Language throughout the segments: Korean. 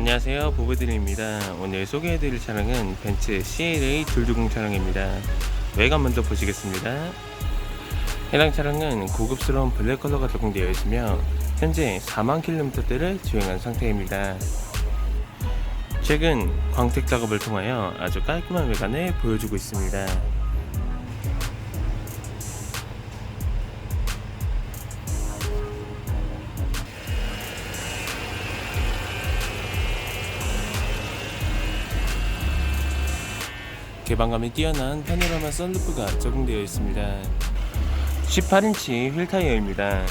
안녕하세요. 보브드림입니다. 오늘 소개해드릴 차량은 벤츠 CLA 둘주공 차량입니다. 외관 먼저 보시겠습니다. 해당 차량은 고급스러운 블랙 컬러가 적용되어 있으며 현재 4만 킬로미터대를 주행한 상태입니다. 최근 광택 작업을 통하여 아주 깔끔한 외관을 보여주고 있습니다 개방감이 뛰어난 파노라마 썬루프가 적용되어 있습니다. 18인치 휠 타이어입니다.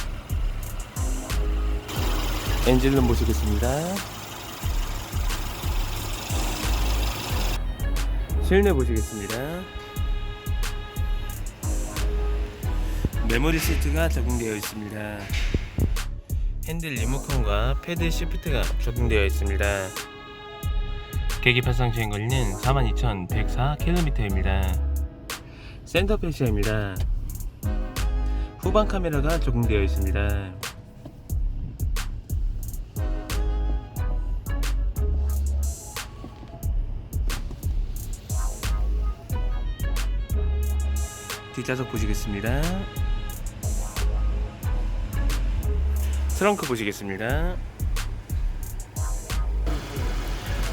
엔진룸 보시겠습니다. 실내 보시겠습니다. 메모리 시트가 적용되어 있습니다. 핸들 리모컨과 패드 시프트가 적용되어 있습니다. 계기판상 주행 거리는 42,104km입니다. 센터 패시아입니다. 후방 카메라가 적용되어 있습니다. 뒷좌석 보시겠습니다. 트렁크 보시겠습니다.